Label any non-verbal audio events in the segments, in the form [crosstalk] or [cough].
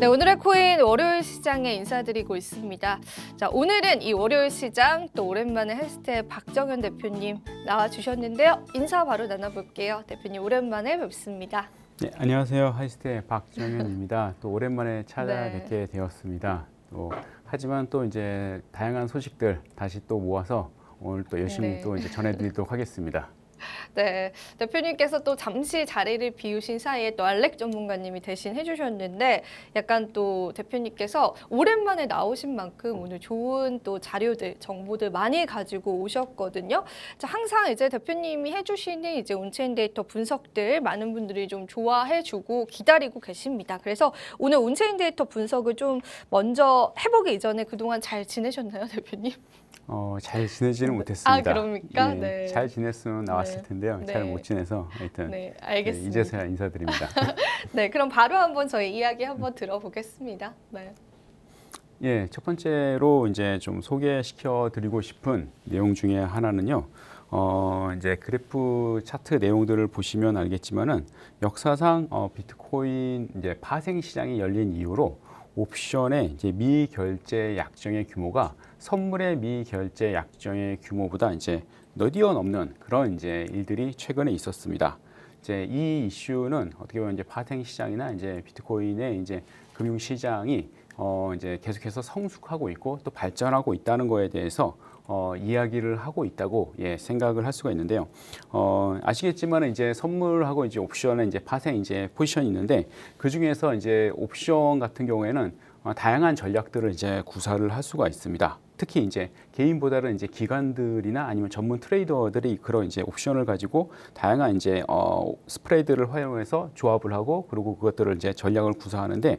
네, 오늘의 코인 월요일 시장에 인사드리고 있습니다. 자, 오늘은 이 월요일 시장 또 오랜만에 헬스테 박정현 대표님 나와 주셨는데요. 인사 바로 나눠볼게요. 대표님 오랜만에 뵙습니다. 네, 안녕하세요. 하이스트의 박정현입니다. 또 오랜만에 네. 찾아뵙게 되었습니다. 또 하지만 또 이제 다양한 소식들 다시 또 모아서 오늘 또 열심히 네. 또 이제 전해드리도록 하겠습니다. [laughs] 네, 대표님께서 또 잠시 자리를 비우신 사이에 또 알렉 전문가님이 대신 해주셨는데 약간 또 대표님께서 오랜만에 나오신 만큼 오늘 좋은 또 자료들, 정보들 많이 가지고 오셨거든요. 자, 항상 이제 대표님이 해주시는 이제 온체인 데이터 분석들 많은 분들이 좀 좋아해주고 기다리고 계십니다. 그래서 오늘 온체인 데이터 분석을 좀 먼저 해보기 이전에 그동안 잘 지내셨나요, 대표님? 어, 잘 지내지는 못했습니다. 아, 그럽니까? 예, 네. 잘 지냈으면 나왔을 네. 텐데요. 잘 네. 못 지내서 하여튼 네, 예, 알겠습니다. 이제서야 인사드립니다. [laughs] 네, 그럼 바로 한번 저희 이야기 한번 들어보겠습니다. 네. 예, 첫 번째로 이제 좀 소개시켜 드리고 싶은 내용 중에 하나는요. 어, 이제 그래프 차트 내용들을 보시면 알겠지만은 역사상 어, 비트코인 이제 파생 시장이 열린 이후로 옵션의 이제 미결제 약정의 규모가 선물의 미결제 약정의 규모보다 이제 너디어 넘는 그런 이제 일들이 최근에 있었습니다. 이제 이 이슈는 어떻게 보면 이제 파생 시장이나 이제 비트코인의 이제 금융 시장이 어 이제 계속해서 성숙하고 있고 또 발전하고 있다는 거에 대해서 어 이야기를 하고 있다고 예 생각을 할 수가 있는데요. 어 아시겠지만 이제 선물하고 이제 옵션에 이제 파생 이제 포지션이 있는데 그 중에서 이제 옵션 같은 경우에는 어, 다양한 전략들을 이제 구사를 할 수가 있습니다. 특히 이제 개인보다는 이제 기관들이나 아니면 전문 트레이더들이 그런 이제 옵션을 가지고 다양한 이제 어 스프레드를 활용해서 조합을 하고 그리고 그것들을 이제 전략을 구사하는데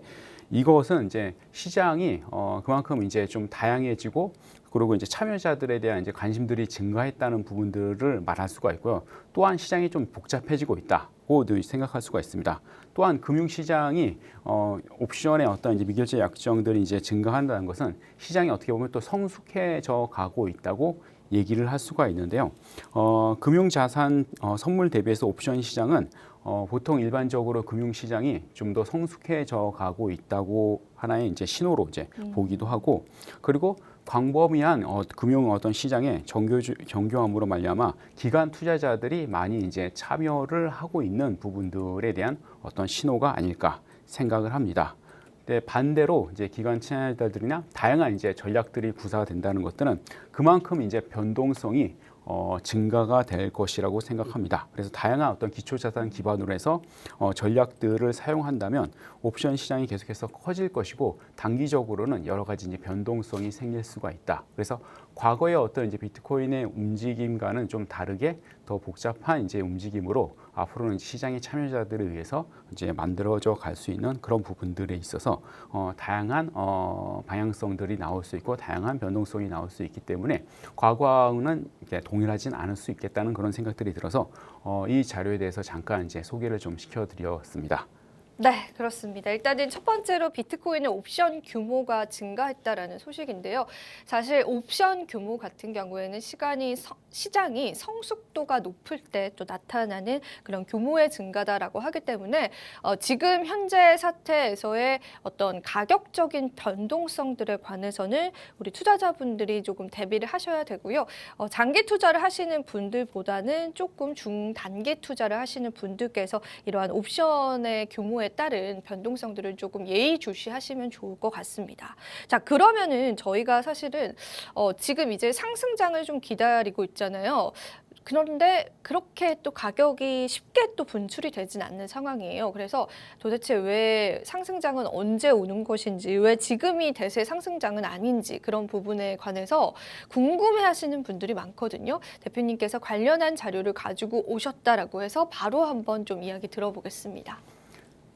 이것은 이제 시장이 어 그만큼 이제 좀 다양해지고 그리고 이제 참여자들에 대한 이제 관심들이 증가했다는 부분들을 말할 수가 있고요. 또한 시장이 좀 복잡해지고 있다고도 생각할 수가 있습니다. 또한 금융 시장이 어 옵션의 어떤 이제 미결제 약정들이 이제 증가한다는 것은 시장이 어떻게 보면 또 성숙해져 가고 있다고 얘기를 할 수가 있는데요. 어, 금융 자산 어, 선물 대비해서 옵션 시장은 어, 보통 일반적으로 금융 시장이 좀 더 성숙해져 가고 있다고 하나의 이제 신호로 이제 보기도 하고 그리고 광범위한 어, 금융 어떤 시장의 정교 정교함으로 말미암아 기관 투자자들이 많이 이제 참여를 하고 있는 부분들에 대한 어떤 신호가 아닐까 생각을 합니다. 네, 반대로 이제 기관 투자자들이나 다양한 이제 전략들이 구사된다는 것들은 그만큼 이제 변동성이 어, 증가가 될 것이라고 생각합니다. 그래서 다양한 어떤 기초 자산 기반으로 해서 어, 전략들을 사용한다면 옵션 시장이 계속해서 커질 것이고 단기적으로는 여러 가지 이제 변동성이 생길 수가 있다. 그래서 과거의 어떤 이제 비트코인의 움직임과는 좀 다르게 더 복잡한 이제 움직임으로 앞으로는 시장의 참여자들을 위해서 이제 만들어져 갈 수 있는 그런 부분들에 있어서 어, 다양한 어, 방향성들이 나올 수 있고 다양한 변동성이 나올 수 있기 때문에 과거와는 이렇게 동일하진 않을 수 있겠다는 그런 생각들이 들어서 어, 이 자료에 대해서 잠깐 이제 소개를 좀 시켜드렸습니다. 네, 그렇습니다. 일단은 첫 번째로 비트코인의 옵션 규모가 증가했다라는 소식인데요. 사실 옵션 규모 같은 경우에는 시간이 서- 시장이 성숙도가 높을 때 또 나타나는 그런 규모의 증가다라고 하기 때문에 어, 지금 현재 사태에서의 어떤 가격적인 변동성들에 관해서는 우리 투자자분들이 조금 대비를 하셔야 되고요. 어, 장기 투자를 하시는 분들보다는 조금 중단기 투자를 하시는 분들께서 이러한 옵션의 규모에 따른 변동성들을 조금 예의주시하시면 좋을 것 같습니다. 자 그러면은 저희가 사실은 어, 지금 이제 상승장을 좀 기다리고 있잖아요. 그런데 그렇게 또 가격이 쉽게 또 분출이 되진 않는 상황이에요. 그래서 도대체 왜 상승장은 언제 오는 것인지, 왜 지금이 대세 상승장은 아닌지 그런 부분에 관해서 궁금해 하시는 분들이 많거든요. 대표님께서 관련한 자료를 가지고 오셨다라고 해서 바로 한번 좀 이야기 들어보겠습니다.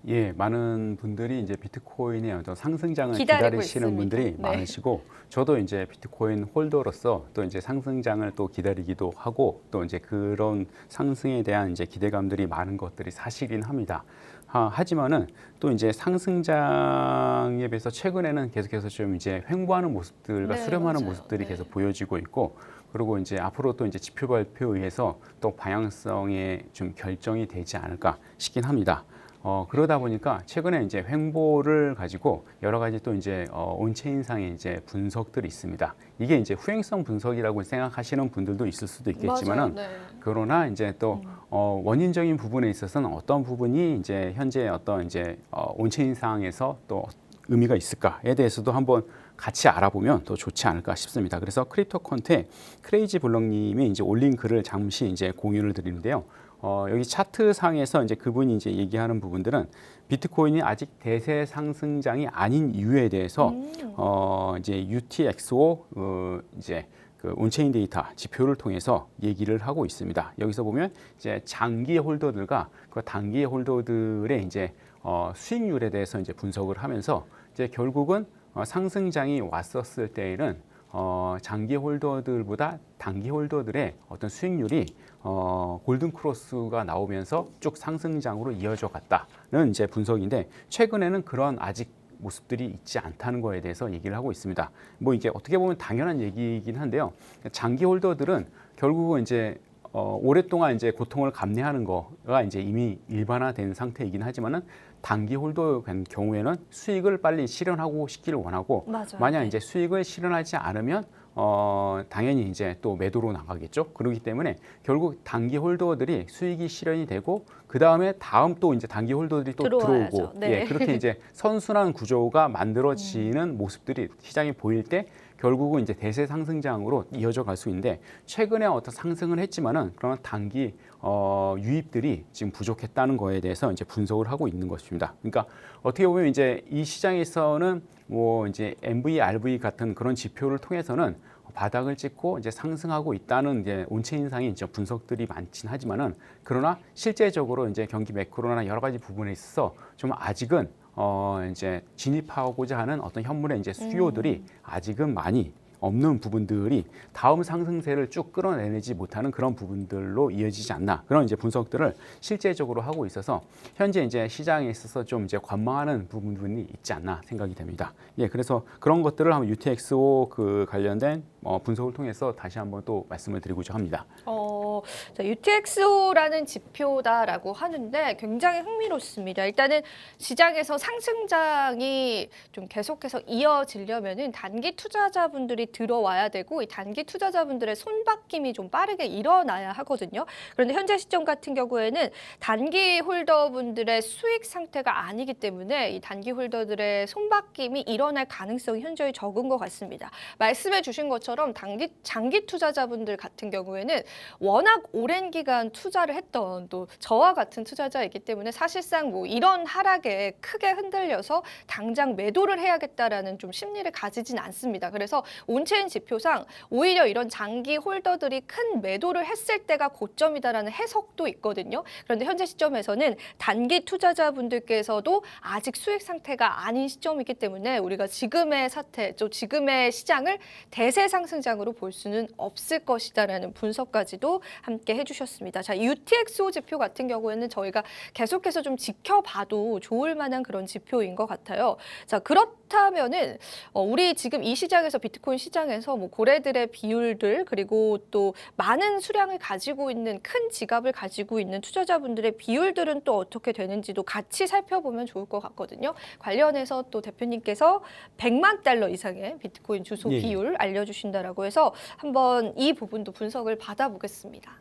예, 많은 분들이 이제 비트코인의 어떤 상승장을 기다리고 기다리시는 있습니다. 분들이 네. 많으시고 저도 이제 비트코인 홀더로서 또 이제 상승장을 또 기다리기도 하고 또 이제 그런 상승에 대한 이제 기대감들이 많은 것들이 사실이긴 합니다. 아, 하지만은 또 이제 상승장에 비해서 최근에는 계속해서 좀 이제 횡보하는 모습들과 네, 수렴하는 맞아요. 모습들이 네. 계속 보여지고 있고 그리고 이제 앞으로 또 이제 지표 발표에 의해서 또 방향성에 좀 결정이 되지 않을까 싶긴 합니다. 어, 그러다 보니까 최근에 이제 횡보를 가지고 여러 가지 또 이제 어, 온체인상의 이제 분석들이 있습니다. 이게 이제 후행성 분석이라고 생각하시는 분들도 있을 수도 있겠지만은 맞아요. 네. 그러나 이제 또 어, 원인적인 부분에 있어서는 어떤 부분이 이제 현재 어떤 이제 어, 온체인상에서 또 의미가 있을까에 대해서도 한번 같이 알아보면 더 좋지 않을까 싶습니다. 그래서 크립토 콘테 크레이지 블럭님이 이제 올린 글을 잠시 이제 공유를 드리는데요. 어, 여기 차트 상에서 이제 그분이 이제 얘기하는 부분들은 비트코인이 아직 대세 상승장이 아닌 이유에 대해서 음. 어, 이제 UTXO 어, 이제 그 온체인 데이터 지표를 통해서 얘기를 하고 있습니다. 여기서 보면 이제 장기 홀더들과 그 단기 홀더들의 이제 어, 수익률에 대해서 이제 분석을 하면서 이제 결국은 어, 상승장이 왔었을 때에는 어, 장기 홀더들보다 단기 홀더들의 어떤 수익률이 어, 골든 크로스가 나오면서 쭉 상승장으로 이어져 갔다는 이제 분석인데 최근에는 그런 아직 모습들이 있지 않다는 거에 대해서 얘기를 하고 있습니다. 뭐 이게 어떻게 보면 당연한 얘기이긴 한데요. 장기 홀더들은 결국은 이제 어, 오랫동안 이제 고통을 감내하는 거가 이제 이미 일반화된 상태이긴 하지만은 단기 홀더 된 경우에는 수익을 빨리 실현하고 싶기를 원하고 맞아요. 만약 네. 이제 수익을 실현하지 않으면 어, 당연히 이제 또 매도로 나가겠죠. 그렇기 때문에 결국 단기 홀더들이 수익이 실현이 되고 그 다음에 다음 또 이제 단기 홀더들이 또 들어와야죠. 들어오고 네. 예, 그렇게 이제 선순환 구조가 만들어지는 [laughs] 모습들이 시장에 보일 때 결국은 이제 대세 상승장으로 이어져 갈 수 있는데 최근에 어떤 상승을 했지만은 그런 단기 어, 유입들이 지금 부족했다는 거에 대해서 이제 분석을 하고 있는 것입니다. 그러니까 어떻게 보면 이제 이 시장에서는 뭐 이제 MV, RV 같은 그런 지표를 통해서는 바닥을 찍고 이제 상승하고 있다는 이제 온체 인상의 이제 분석들이 많긴 하지만은 그러나 실제적으로 이제 경기 매크로나 여러 가지 부분에 있어서 좀 아직은 어 이제 진입하고자 하는 어떤 현물의 이제 수요들이 아직은 많이 없는 부분들이 다음 상승세를 쭉 끌어내지 못하는 그런 부분들로 이어지지 않나 그런 이제 분석들을 실제적으로 하고 있어서 현재 이제 시장에 있어서 좀 이제 관망하는 부분이 있지 않나 생각이 됩니다. 예, 그래서 그런 것들을 한번 UTXO 그 관련된 어, 분석을 통해서 다시 한번 또 말씀을 드리고자 합니다. 어, 자, UTXO라는 지표다라고 하는데 굉장히 흥미롭습니다. 일단은 시장에서 상승장이 좀 계속해서 이어지려면은 단기 투자자분들이 들어와야 되고 이 단기 투자자분들의 손바뀜이 좀 빠르게 일어나야 하거든요. 그런데 현재 시점 같은 경우에는 단기 홀더분들의 수익 상태가 아니기 때문에 이 단기 홀더들의 손바뀜이 일어날 가능성이 현저히 적은 것 같습니다. 말씀해 주신 것처럼 단기 장기 투자자분들 같은 경우에는 워낙 오랜 기간 투자를 했던 또 저와 같은 투자자이기 때문에 사실상 뭐 이런 하락에 크게 흔들려서 당장 매도를 해야겠다라는 좀 심리를 가지진 않습니다. 그래서 온체인 지표상 오히려 이런 장기 홀더들이 큰 매도를 했을 때가 고점이다라는 해석도 있거든요. 그런데 현재 시점에서는 단기 투자자분들께서도 아직 수익 상태가 아닌 시점이기 때문에 우리가 지금의 사태, 또 지금의 시장을 대세 상승장으로 볼 수는 없을 것이다라는 분석까지도 함께 해주셨습니다. 자, UTXO 지표 같은 경우에는 저희가 계속해서 좀 지켜봐도 좋을 만한 그런 지표인 것 같아요. 자, 그렇다면은 어, 우리 지금 이 시장에서 비트코인 시장에서 뭐 고래들의 비율들 그리고 또 많은 수량을 가지고 있는 큰 지갑을 가지고 있는 투자자분들의 비율들은 또 어떻게 되는지도 같이 살펴보면 좋을 것 같거든요. 관련해서 또 대표님께서 100만 달러 이상의 비트코인 주소 예, 예. 비율 알려주신다라고 해서 한번 이 부분도 분석을 받아보겠습니다.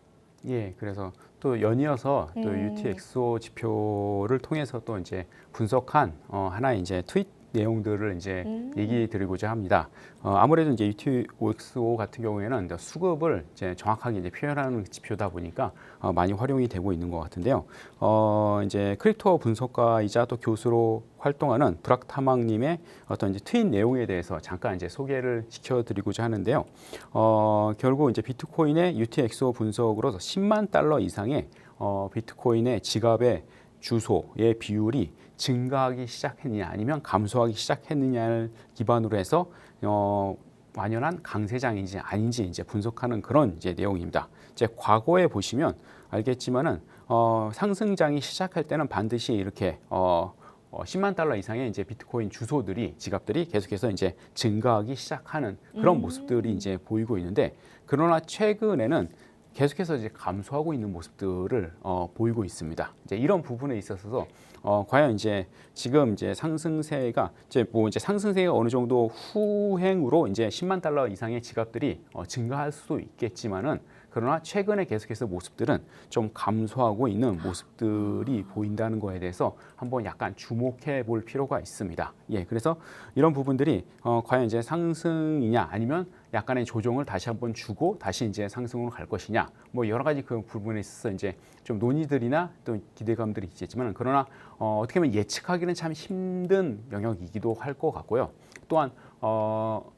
예, 그래서 또 연이어서 또 음. UTXO 지표를 통해서 또 이제 분석한 어, 하나의 이제 트윗 내용들을 이제 음. 얘기 드리고자 합니다. 어, 아무래도 이제 UTXO 같은 경우에는 이제 수급을 이제 정확하게 이제 표현하는 지표다 보니까 어, 많이 활용이 되고 있는 것 같은데요. 어, 이제 크립토 분석가이자 또 교수로 활동하는 브락타망님의 어떤 이제 트윗 내용에 대해서 잠깐 이제 소개를 시켜드리고자 하는데요. 어, 결국 이제 비트코인의 UTXO 분석으로서 10만 달러 이상의 어, 비트코인의 지갑의 주소의 비율이 증가하기 시작했느냐 아니면 감소하기 시작했느냐를 기반으로 해서 어, 완연한 강세장인지 아닌지 이제 분석하는 그런 이제 내용입니다. 이제 과거에 보시면 알겠지만은 어, 상승장이 시작할 때는 반드시 이렇게 어, 어, 10만 달러 이상의 이제 비트코인 주소들이 지갑들이 계속해서 이제 증가하기 시작하는 그런 음. 모습들이 이제 보이고 있는데 그러나 최근에는 계속해서 이제 감소하고 있는 모습들을 어, 보이고 있습니다. 이제 이런 부분에 있어서 어, 과연 이제 지금 이제 상승세가 이제 뭐 이제 상승세가 어느 정도 후행으로 이제 10만 달러 이상의 지갑들이 어, 증가할 수도 있겠지만은 그러나 최근에 계속해서 모습들은 좀 감소하고 있는 모습들이 보인다는 거에 대해서 한번 약간 주목해 볼 필요가 있습니다. 예, 그래서 이런 부분들이 어, 과연 이제 상승이냐 아니면 약간의 조정을 다시 한번 주고 다시 이제 상승으로 갈 것이냐 뭐 여러 가지 그 부분에 있어서 이제 좀 논의들이나 또 기대감들이 있겠지만 그러나 어, 어떻게 보면 예측하기는 참 힘든 영역이기도 할 것 같고요. 또한 어,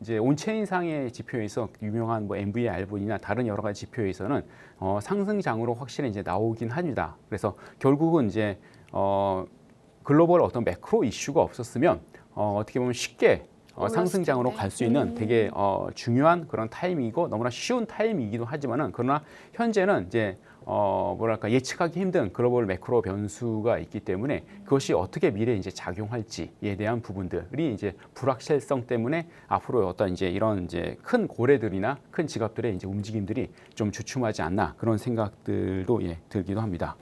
이제 온체인상의 지표에서 유명한 뭐 MVI, 알본이나 다른 여러 가지 지표에서는 어, 상승장으로 확실히 이제 나오긴 합니다. 그래서 결국은 이제 어, 글로벌 어떤 매크로 이슈가 없었으면 어, 어떻게 보면 쉽게 어, 상승장으로. 갈 수 있는 음. 되게 어, 중요한 그런 타이밍이고 너무나 쉬운 타이밍이기도 하지만은 그러나 현재는 이제 어, 뭐랄까 예측하기 힘든 글로벌 매크로 변수가 있기 때문에 그것이 어떻게 미래에 이제 작용할지에 대한 부분들이 이제 불확실성 때문에 앞으로 어떤 이제 이런 이제 큰 고래들이나 큰 지갑들의 이제 움직임들이 좀 주춤하지 않나 그런 생각들도 예, 들기도 합니다.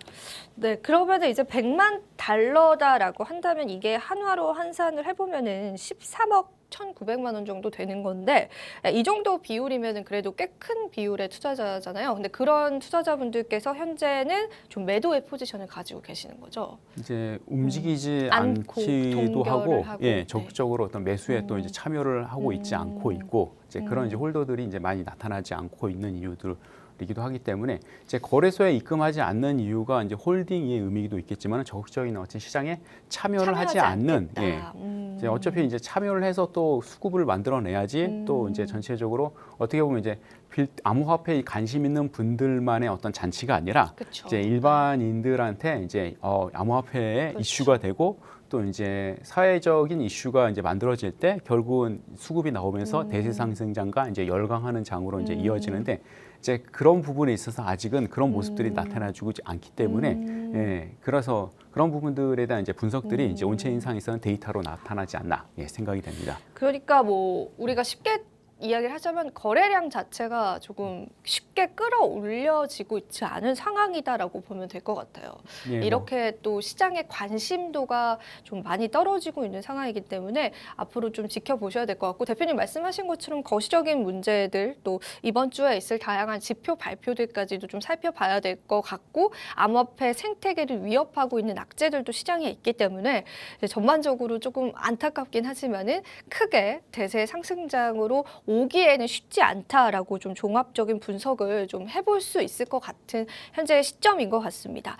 네, 그러면 이제 100만 달러다라고 한다면 이게 한화로 환산을 해보면은 13억 1,900만 원 정도 되는 건데 이 정도 비율이면은 그래도 꽤 큰 비율의 투자자잖아요. 근데 그런 투자자분들께 서 현재는 좀 매도의 포지션을 가지고 계시는 거죠. 이제 움직이지 음. 않고 않기도 하고, 하고, 예 네. 적극적으로 어떤 매수에 또 음. 이제 참여를 하고 있지 음. 않고 있고 이제 그런 음. 이제 홀더들이 이제 많이 나타나지 않고 있는 이유들 이기도 하기 때문에 이제 거래소에 입금하지 않는 이유가 이제 홀딩의 의미도 있겠지만 적극적인 어떤 시장에 참여를 하지 참여하지 않는 않겠다. 예 음. 이제 어차피 이제 참여를 해서 또 수급을 만들어내야지 음. 또 이제 전체적으로 어떻게 보면 이제 빌- 암호화폐에 관심 있는 분들만의 어떤 잔치가 아니라 그쵸. 이제 일반인들한테 이제 어, 암호화폐의 그렇죠. 이슈가 되고 또 이제 사회적인 이슈가 이제 만들어질 때 결국은 수급이 나오면서 음. 대세 상승장과 이제 열강하는 장으로 이제 음. 이어지는데 이제 그런 부분에 있어서 아직은 그런 모습들이 음. 나타나주고 않기 때문에 음. 예, 그래서 그런 부분들에 대한 이제 분석들이 음. 이제 온체인 상에서는 데이터로 나타나지 않나 예, 생각이 됩니다. 그러니까 뭐 우리가 쉽게 이야기를 하자면 거래량 자체가 조금 쉽게 끌어올려지고 있지 않은 상황이다라고 보면 될 것 같아요. 예, 뭐 이렇게 또 시장의 관심도가 좀 많이 떨어지고 있는 상황이기 때문에 앞으로 좀 지켜보셔야 될 것 같고 대표님 말씀하신 것처럼 거시적인 문제들 또 이번 주에 있을 다양한 지표 발표들까지도 좀 살펴봐야 될 것 같고 암호화폐 생태계를 위협하고 있는 악재들도 시장에 있기 때문에 전반적으로 조금 안타깝긴 하지만은 크게 대세 상승장으로 오기에는 쉽지 않다라고 좀 종합적인 분석을 좀 해볼 수 있을 것 같은 현재의 시점인 것 같습니다.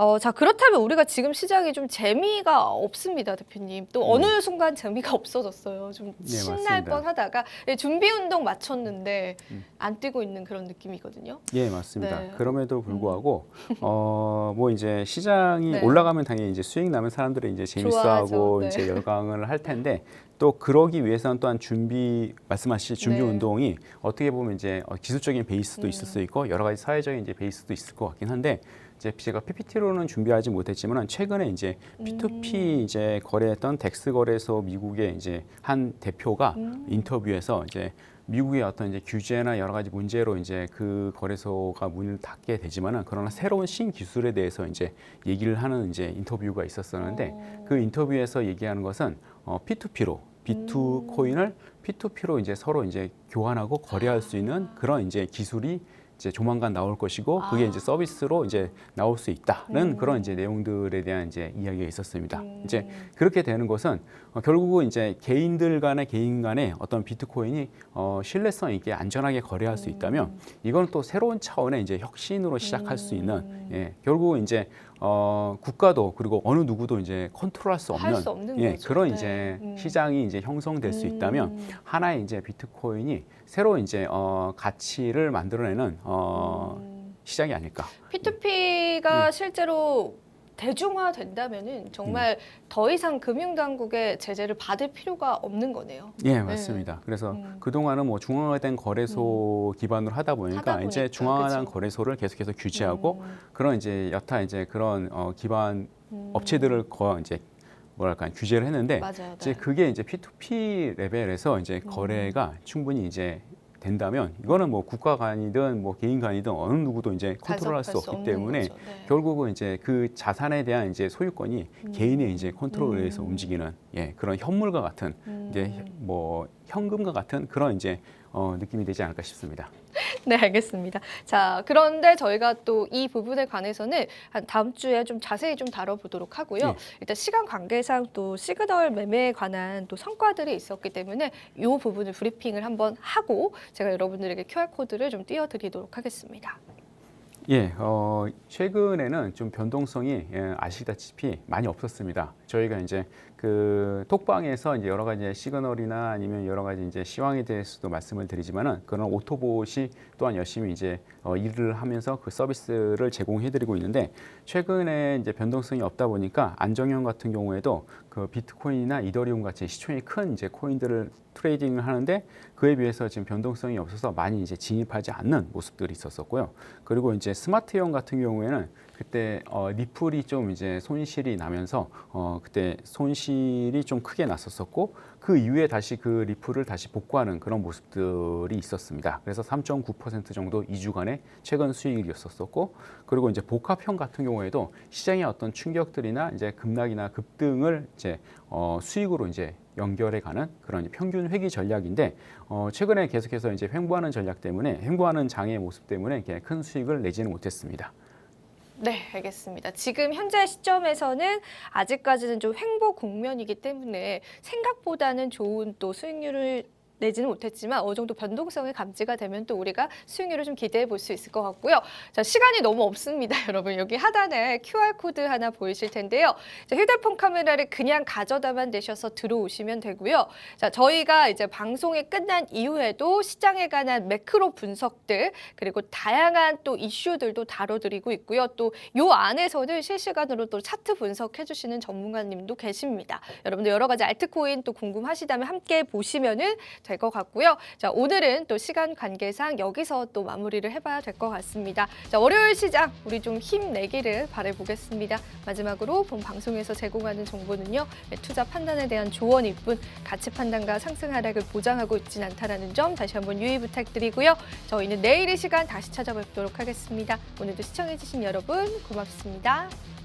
어, 자 그렇다면 우리가 지금 시장이 좀 재미가 없습니다, 대표님. 또 어느 순간 재미가 [laughs] 없어졌어요. 좀 네, 신날 맞습니다. 뻔하다가 예, 준비 운동 마쳤는데 음. 안 뛰고 있는 그런 느낌이거든요. 예, 맞습니다. 네. 그럼에도 불구하고 어, 뭐 이제 시장이 네. 올라가면 당연히 이제 수익 나면 사람들이 이제 재밌어하고. 네. 이제 [laughs] 열광을 할 텐데 또 그러기 위해서는 또한 준비 말씀하신 준비 네. 운동이 어떻게 보면 이제 어, 기술적인 베이스도 음. 있을 수 있고 여러 가지 사회적인 이제 베이스도 있을 것 같긴 한데 이제 제가 PPT로는 준비하지 못했지만 최근에 이제 P2P 음. 이제 거래했던 덱스 거래소 미국의 이제 한 대표가 음. 인터뷰에서 이제 미국의 어떤 이제 규제나 여러 가지 문제로 이제 그 거래소가 문을 닫게 되지만은 그러나 새로운 신기술에 대해서 이제 얘기를 하는 이제 인터뷰가 있었었는데 어. 그 인터뷰에서 얘기하는 것은 어, P2P로 B2 음. 코인을 P2P로 이제 서로 이제 교환하고 거래할 수 있는 그런 이제 기술이 이제 조만간 나올 것이고 그게 아. 이제 서비스로 이제 나올 수 있다는 음. 그런 이제 내용들에 대한 이제 이야기가 있었습니다. 음. 이제 그렇게 되는 것은 어, 결국은 이제 개인들 간의 개인 간의 어떤 비트코인이 어, 신뢰성 있게 안전하게 거래할 수 있다면 이건 또 새로운 차원의 이제 혁신으로 시작할 수 있는 음. 예, 결국은 이제 어, 국가도 그리고 어느 누구도 이제 컨트롤할 수 없는 할수 없는 예, 거죠. 그런 네. 이제 음. 시장이 이제 형성될 수 있다면 음. 하나의 이제 비트코인이 새로 이제 어, 가치를 만들어내는 어, 음. 시장이 아닐까. P2P가 음. 실제로 대중화된다면은 정말 음. 더 이상 금융당국의 제재를 받을 필요가 없는 거네요. 예, 맞습니다. 그래서 음. 그동안은 뭐 중앙화된 거래소 기반으로 하다 보니까, 하다 보니까, 이제 중앙화된 그쵸. 거래소를 계속해서 규제하고 음. 그런 이제 여타 이제 그런 어, 기반 음. 업체들을 거 이제 뭐랄까 규제를 했는데 맞아요. 이제 네. 그게 이제 P2P 레벨에서 이제 음. 거래가 충분히 이제 된다면 이거는 뭐 국가 간이든 뭐 개인 간이든 어느 누구도 이제 컨트롤할 수 없기 때문에. 네. 결국은 이제 그 자산에 대한 이제 소유권이 음. 개인의 이제 컨트롤에 의해서 음. 움직이는 예, 그런 현물과 같은 이제 음. 뭐 현금과 같은 그런 이제 어, 느낌이 되지 않을까 싶습니다. 네, 알겠습니다. 자, 그런데 저희가 또 이 부분에 관해서는 한 다음 주에 좀 자세히 좀 다뤄보도록 하고요. 예. 일단 시간 관계상 또 시그널 매매에 관한 또 성과들이 있었기 때문에 이 부분을 브리핑을 한번 하고 제가 여러분들에게 QR 코드를 좀 띄워드리도록 하겠습니다. 예, 어, 최근에는 좀 변동성이 예, 아시다시피 많이 없었습니다. 저희가 이제 그 톡방에서 이제 여러 가지 시그널이나 아니면 여러 가지 이제 시황에 대해서도 말씀을 드리지만은 그런 오토봇이 또한 열심히 이제 어, 일을 하면서 그 서비스를 제공해드리고 있는데 최근에 이제 변동성이 없다 보니까 안정형 같은 경우에도 그 비트코인이나 이더리움 같이 시총이 큰 이제 코인들을 트레이딩을 하는데 그에 비해서 지금 변동성이 없어서 많이 이제 진입하지 않는 모습들이 있었었고요. 그리고 이제 스마트형 같은 경우에는 그때 어, 리플이 좀 이제 손실이 나면서 어, 그때 손실이 좀 크게 났었었고 그 이후에 다시 그 리플을 다시 복구하는 그런 모습들이 있었습니다. 그래서 3.9% 정도 2주간의 최근 수익이었었고 그리고 이제 복합형 같은 경우에도 시장의 어떤 충격들이나 이제 급락이나 급등을 이제 어, 수익으로 이제 연결해 가는 그런 평균 회귀 전략인데 어, 최근에 계속해서 이제 횡보하는 전략 때문에 횡보하는 장의 모습 때문에 큰 수익을 내지는 못했습니다. 네, 알겠습니다. 지금 현재 시점에서는 아직까지는 좀 횡보 국면이기 때문에 생각보다는 좋은 또 수익률을 내지는 못했지만 어느 정도 변동성이 감지가 되면 또 우리가 수익률을 좀 기대해 볼 수 있을 것 같고요. 자, 시간이 너무 없습니다, [laughs] 여러분. 여기 하단에 QR 코드 하나 보이실 텐데요. 자, 휴대폰 카메라를 그냥 가져다만 대셔서 들어오시면 되고요. 자, 저희가 이제 방송이 끝난 이후에도 시장에 관한 매크로 분석들 그리고 다양한 또 이슈들도 다뤄드리고 있고요. 또 요 안에서는 실시간으로 또 차트 분석해 주시는 전문가님도 계십니다. 여러분들 여러 가지 알트코인 또 궁금하시다면 함께 보시면은 될 것 같고요. 자, 오늘은 또 시간 관계상 여기서 또 마무리를 해봐야 될 것 같습니다. 자, 월요일 시장 우리 좀 힘내기를 바라보겠습니다. 마지막으로 본 방송에서 제공하는 정보는요. 네, 투자 판단에 대한 조언일 뿐 가치 판단과 상승 하락을 보장하고 있진 않다라는 점 다시 한번 유의 부탁드리고요. 저희는 내일 이 시간 다시 찾아뵙도록 하겠습니다. 오늘도 시청해주신 여러분 고맙습니다.